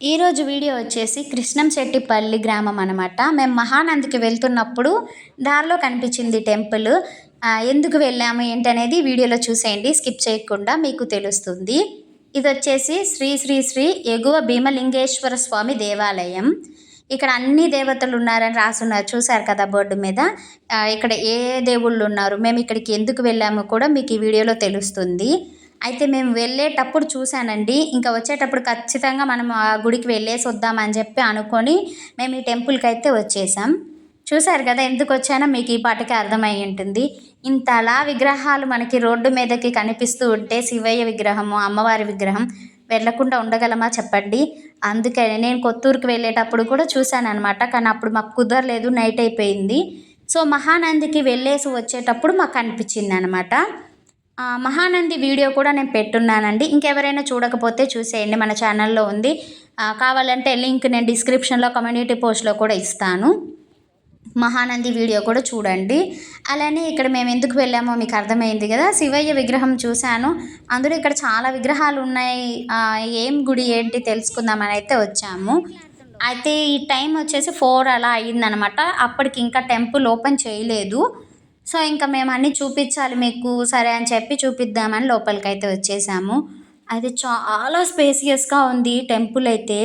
ఈరోజు వీడియో వచ్చేసి కృష్ణంశెట్టిపల్లి గ్రామం అనమాట మేము మహానందికి వెళ్తున్నప్పుడు దారిలో కనిపించింది టెంపుల్. ఎందుకు వెళ్ళాము ఏంటనేది వీడియోలో చూసేయండి స్కిప్ చేయకుండా మీకు తెలుస్తుంది. ఇది వచ్చేసి శ్రీ శ్రీ శ్రీ ఎగువ భీమలింగేశ్వర స్వామి దేవాలయం. ఇక్కడ అన్ని దేవతలు ఉన్నారని రాసున్నారు చూసారు కదా బోర్డు మీద. ఇక్కడ ఏ దేవుళ్ళు ఉన్నారు మేము ఇక్కడికి ఎందుకు వెళ్ళాము కూడా మీకు ఈ వీడియోలో తెలుస్తుంది. అయితే మేము వెళ్ళేటప్పుడు చూశానండి. ఇంకా వచ్చేటప్పుడు ఖచ్చితంగా మనం ఆ గుడికి వెళ్ళేసి వద్దామని చెప్పి అనుకొని మేము ఈ టెంపుల్కి అయితే వచ్చేసాం. చూశారు కదా ఎందుకు వచ్చానో మీకు ఈ పాటకి అర్థమై ఉంటుంది. ఇంతలా విగ్రహాలు మనకి రోడ్డు మీదకి కనిపిస్తూ ఉంటే శివయ్య విగ్రహము అమ్మవారి విగ్రహం వెళ్ళకుండా ఉండగలమా చెప్పండి. అందుకని నేను కొత్తూరుకి వెళ్ళేటప్పుడు కూడా చూశాను అనమాట కానీ అప్పుడు మాకు కుదరలేదు నైట్ అయిపోయింది. సో మహానందికి వెళ్ళేసి వచ్చేటప్పుడు మాకు అనిపించింది అనమాట మహానంది వీడియో కూడా నేను పెట్టున్నానండి. ఇంకెవరైనా చూడకపోతే చూసేయండి. మన ఛానల్లో ఉంది. కావాలంటే లింక్ నేను డిస్క్రిప్షన్లో కమ్యూనిటీ పోస్ట్లో కూడా ఇస్తాను. మహానంది వీడియో కూడా చూడండి. అలానే ఇక్కడ మేము ఎందుకు వెళ్ళామో మీకు అర్థమైంది కదా. శివయ్య విగ్రహం చూశాను. అందులో ఇక్కడ చాలా విగ్రహాలు ఉన్నాయి. ఏం గుడి ఏంటి తెలుసుకుందామని అయితే వచ్చాము. అయితే ఈ టైం వచ్చేసి ఫోర్ అలా అయ్యిందనమాట అప్పటికి ఇంకా టెంపుల్ ఓపెన్ చేయలేదు. సో ఇంకా మేము అన్నీ చూపించాలి మీకు సరే అని చెప్పి చూపిద్దామని లోపలికి అయితే వచ్చేసాము. అది చాలా స్పేసియస్గా ఉంది టెంపుల్ అయితే.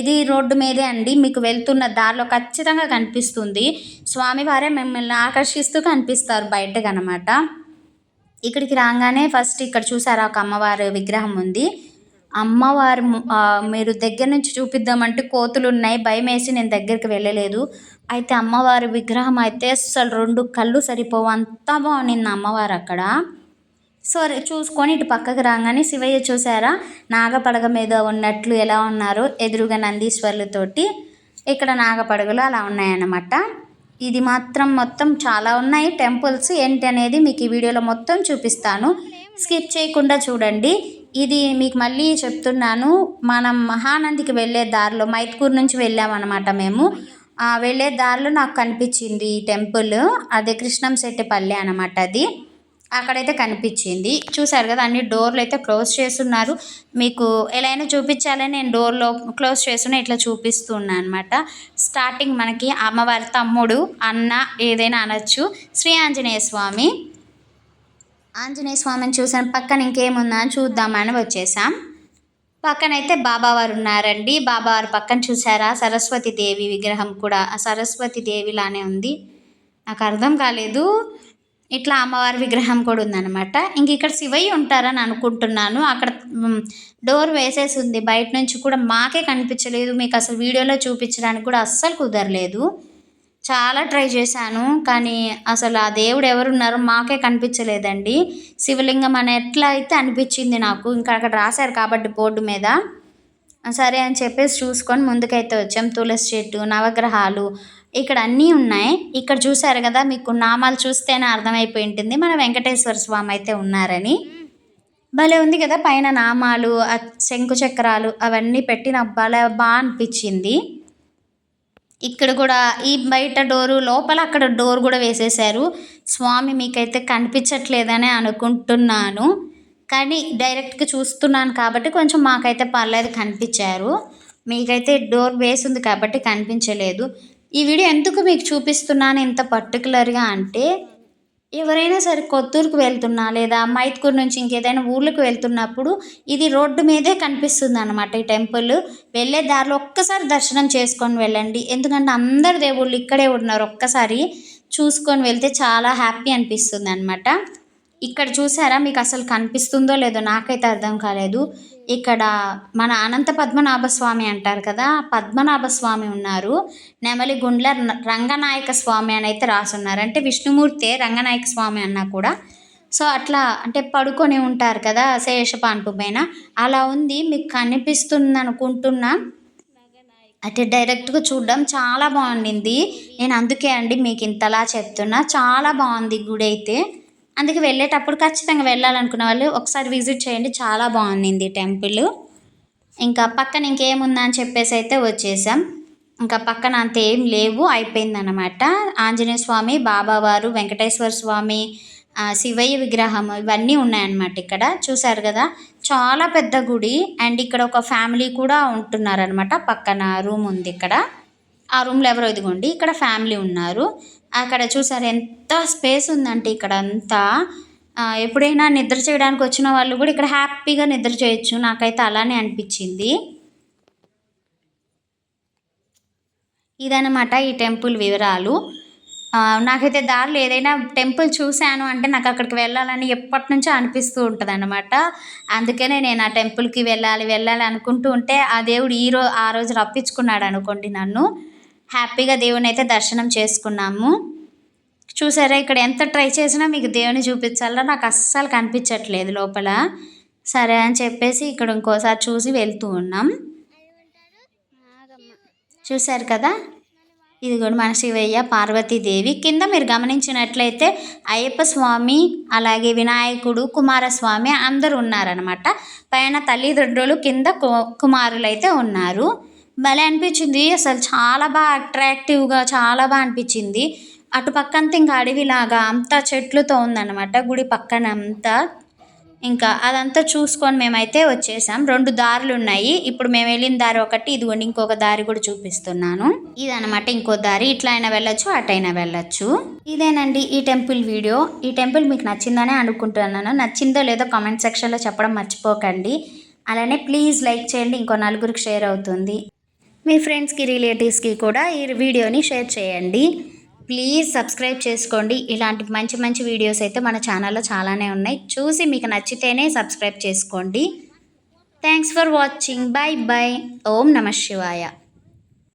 ఇది రోడ్డు మీదే అండి మీకు వెళ్తున్న దారిలో ఖచ్చితంగా కనిపిస్తుంది. స్వామివారే మిమ్మల్ని ఆకర్షిస్తూ కనిపిస్తారు బయటకు అనమాట ఇక్కడికి రాగానే ఫస్ట్ ఇక్కడ చూసారా ఒక అమ్మవారి విగ్రహం ఉంది. అమ్మవారు మీరు దగ్గర నుంచి చూపిద్దామంటే కోతులు ఉన్నాయి భయం వేసి నేను దగ్గరికి వెళ్ళలేదు. అయితే అమ్మవారి విగ్రహం అయితే అసలు రెండు కళ్ళు సరిపోవు. అంతా బాగుండింది అమ్మవారు అక్కడ. సరే చూసుకొని ఇటు పక్కకు రాగానే శివయ్య చూసారా నాగపడగ మీద ఉన్నట్లు ఎలా ఉన్నారు? ఎదురుగా నందీశ్వర్లతోటి ఇక్కడ నాగపడగలు అలా ఉన్నాయన్నమాట. ఇది మాత్రం మొత్తం చాలా ఉన్నాయి. టెంపుల్స్ ఏంటి అనేది మీకు ఈ వీడియోలో మొత్తం చూపిస్తాను. స్కిప్ చేయకుండా చూడండి. ఇది మీకు మళ్ళీ చెప్తున్నాను. మనం మహానందికి వెళ్ళే దారిలో మైత్కూర్ నుంచి వెళ్ళామన్నమాట మేము. వెళ్ళే దారిలో నాకు కనిపించింది ఈ టెంపుల్. అదే కృష్ణం శెట్టిపల్లి అనమాట అది. అక్కడైతే కనిపించింది. చూసారు కదా అన్ని డోర్లు అయితే క్లోజ్ చేస్తున్నారు. మీకు ఎలా అయినా చూపించాలని నేను డోర్లో క్లోజ్ చేస్తున్నా ఇట్లా చూపిస్తున్నా అనమాట స్టార్టింగ్ మనకి అమ్మవారి తమ్ముడు అన్న ఏదైనా అనొచ్చు. శ్రీ ఆంజనేయ స్వామి. ఆంజనేయ స్వామిని చూసాను పక్కన ఇంకేముందా అని చూద్దామని వచ్చేసాం. పక్కనైతే బాబావారు ఉన్నారండి బాబావారు పక్కన చూసారా సరస్వతి దేవి విగ్రహం కూడా. ఆ సరస్వతి దేవిలానే ఉంది. నాకు అర్థం కాలేదు. ఇట్లా అమ్మవారి విగ్రహం కూడా ఉందన్నమాట. ఇంక ఇక్కడ శివయ్య ఉంటారని అనుకుంటున్నాను. అక్కడ డోర్ వేసేసి ఉంది బయట నుంచి కూడా మాకే కనిపించలేదు. మీకు అసలు వీడియోలో చూపించడానికి కూడా అస్సలు కుదరలేదు. చాలా ట్రై చేశాను కానీ అసలు ఆ దేవుడు ఎవరున్నారో మాకే కనిపించలేదండి. శివలింగం అని ఎట్లా అయితే అనిపించింది నాకు ఇంకా అక్కడ రాశారు కాబట్టి బోర్డు మీద. సరే అని చెప్పేసి చూసుకొని ముందుకైతే వచ్చాం. తులసి చెట్టు నవగ్రహాలు ఇక్కడ అన్నీ ఉన్నాయి. ఇక్కడ చూశారు కదా మీకు నామాలు చూస్తేనే అర్థమైపోయి ఉంటుంది. మన వెంకటేశ్వర స్వామి అయితే ఉన్నారని. భలే ఉంది కదా పైన నామాలు ఆ శంకు చక్రాలు అవన్నీ పెట్టి నాకు భలే బాగా అనిపించింది. ఇక్కడ కూడా ఈ బయట డోరు లోపల అక్కడ డోర్ కూడా వేసేసారు స్వామి మీకైతే కనిపించట్లేదని అనుకుంటున్నాను. కానీ డైరెక్ట్గా చూస్తున్నాను కాబట్టి కొంచెం మాకైతే పర్లేదు కనిపించారు. మీకైతే డోర్ వేసింది కాబట్టి కనిపించలేదు. ఈ వీడియో ఎందుకు మీకు చూపిస్తున్నాను ఇంత పర్టికులర్గా అంటే ఎవరైనా సరే కొత్తూరుకు వెళ్తున్నా లేదా మైత్కూరు నుంచి ఇంకేదైనా ఊర్లకు వెళ్తున్నప్పుడు ఇది రోడ్డు మీదే కనిపిస్తుంది అనమాట ఈ టెంపుల్. వెళ్ళే దారిలో ఒక్కసారి దర్శనం చేసుకొని వెళ్ళండి. ఎందుకంటే అందరు దేవుళ్ళు ఇక్కడే ఉన్నారు ఒక్కసారి చూసుకొని వెళ్తే చాలా హ్యాపీ అనిపిస్తుంది అనమాట ఇక్కడ చూసారా మీకు అసలు కనిపిస్తుందో లేదో నాకైతే అర్థం కాలేదు. ఇక్కడ మన అనంత పద్మనాభ స్వామి అంటారు కదా పద్మనాభ స్వామి ఉన్నారు. నెమలి గుండ్ల ర- రంగనాయక స్వామి అని అయితే రాసున్నారు. అంటే విష్ణుమూర్తే రంగనాయక స్వామి అన్నా కూడా. సో అట్లా అంటే పడుకొని ఉంటారు కదా శేషపాన్పు పైన. అలా ఉంది మీకు కనిపిస్తుంది అనుకుంటున్నా అంటే డైరెక్ట్గా చూడడం చాలా బాగుండింది. నేను అందుకే అండి మీకు ఇంతలా చెప్తున్నా. చాలా బాగుంది గుడి అయితే అందుకే వెళ్ళేటప్పుడు ఖచ్చితంగా వెళ్ళాలనుకున్న వాళ్ళు ఒకసారి విజిట్ చేయండి. చాలా బాగుంది టెంపుల్. ఇంకా పక్కన ఇంకేముందా అని చెప్పేసి అయితే వచ్చేసాం. ఇంకా పక్కన అంత ఏం లేవు. అయిపోయిందన్నమాట. ఆంజనేయ స్వామి బాబావారు వెంకటేశ్వర స్వామి శివయ్య విగ్రహం ఇవన్నీ ఉన్నాయన్నమాట ఇక్కడ. చూసారు కదా? చాలా పెద్ద గుడి. అండ్ ఇక్కడ ఒక ఫ్యామిలీ కూడా ఉంటున్నారనమాట పక్కన రూమ్ ఉంది ఇక్కడ. ఆ రూమ్లో ఎవరో ఇదిగోండి ఇక్కడ ఫ్యామిలీ ఉన్నారు. అక్కడ చూసారు ఎంత స్పేస్ ఉందంటే ఇక్కడ అంతా ఎప్పుడైనా నిద్ర చేయడానికి వచ్చిన వాళ్ళు కూడా ఇక్కడ హ్యాపీగా నిద్ర చేయొచ్చు. నాకైతే అలానే అనిపించింది. ఇదనమాట ఈ టెంపుల్ వివరాలు. నాకైతే దారిలో ఏదైనా టెంపుల్ చూశాను అంటే నాకు అక్కడికి వెళ్ళాలని ఎప్పటి నుంచో అనిపిస్తూ ఉంటుంది అనమాట అందుకనే నేను ఆ టెంపుల్కి వెళ్ళాలి వెళ్ళాలి అనుకుంటూ ఉంటే ఆ దేవుడు ఈ రో ఆ రోజు రప్పించుకున్నాడు అనుకోండి నన్ను. హ్యాపీగా దేవుని అయితే దర్శనం చేసుకున్నాము. చూసారా ఇక్కడ ఎంత ట్రై చేసినా మీకు దేవుని చూపించాలో నాకు అస్సలు కనిపించట్లేదు లోపల. సరే అని చెప్పేసి ఇక్కడ ఇంకోసారి చూసి వెళ్తూ ఉన్నాం. చూశారు కదా? ఇది కూడా మన శివయ్య పార్వతీదేవి. కింద మీరు గమనించినట్లయితే అయ్యప్ప స్వామి అలాగే వినాయకుడు కుమారస్వామి అందరూ ఉన్నారనమాట పైన తల్లిదండ్రులు కింద కు- కుమారులు అయితే ఉన్నారు. భలే అనిపించింది. అసలు చాలా బాగా అట్రాక్టివ్గా చాలా బాగా అనిపించింది. అటు పక్కంతా ఇంకా అడవిలాగా అంతా చెట్లతో ఉందన్నమాట. గుడి పక్కన అంతా. ఇంకా అదంతా చూసుకొని మేమైతే వచ్చేసాం. రెండు దారులు ఉన్నాయి. ఇప్పుడు మేము వెళ్ళిన దారి ఒకటి ఇదిగోండి ఇంకొక దారి కూడా చూపిస్తున్నాను. ఇదనమాట ఇంకో దారి. ఇట్లా అయినా వెళ్ళొచ్చు అటైనా వెళ్ళొచ్చు. ఇదేనండి ఈ టెంపుల్ వీడియో. ఈ టెంపుల్ మీకు నచ్చిందనే అనుకుంటున్నాను. నచ్చిందో లేదో కామెంట్ సెక్షన్లో చెప్పడం మర్చిపోకండి. అలానే ప్లీజ్ లైక్ చేయండి. ఇంకో నలుగురికి షేర్ అవుతుంది. మీ ఫ్రెండ్స్కి రిలేటివ్స్కి కూడా ఈ వీడియోని షేర్ చేయండి. ప్లీజ్ సబ్స్క్రైబ్ చేసుకోండి. ఇలాంటి మంచి మంచి వీడియోస్ అయితే మన ఛానల్లో చాలానే ఉన్నాయి. చూసి మీకు నచ్చితేనే సబ్స్క్రైబ్ చేసుకోండి. Thanks for watching. Bye bye ఓం నమ శివాయ.